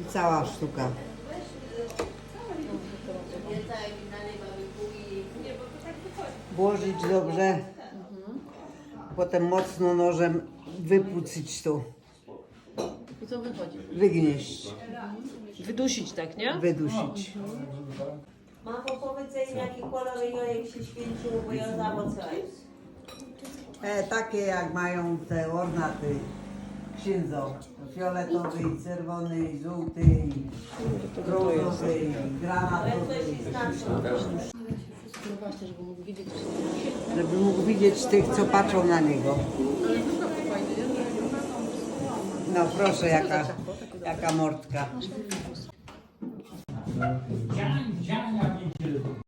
I cała sztuka. Włożyć dobrze. Potem mocno nożem wypłucyć tu. I co wychodzi? Wygnieść. Wydusić tak, nie? Wydusić. Mamo, powiedz jej, jaki kolor jojek się święcił, bo ja zawodowałem. E, takie jak mają te ornaty księdzo. Fioletowy, i czerwony, i żółty, i brązowy, i Ale to granatowy. znaczy. Żeby mógł widzieć tych, co patrzą na niego. No proszę, jaka, jaka mordka.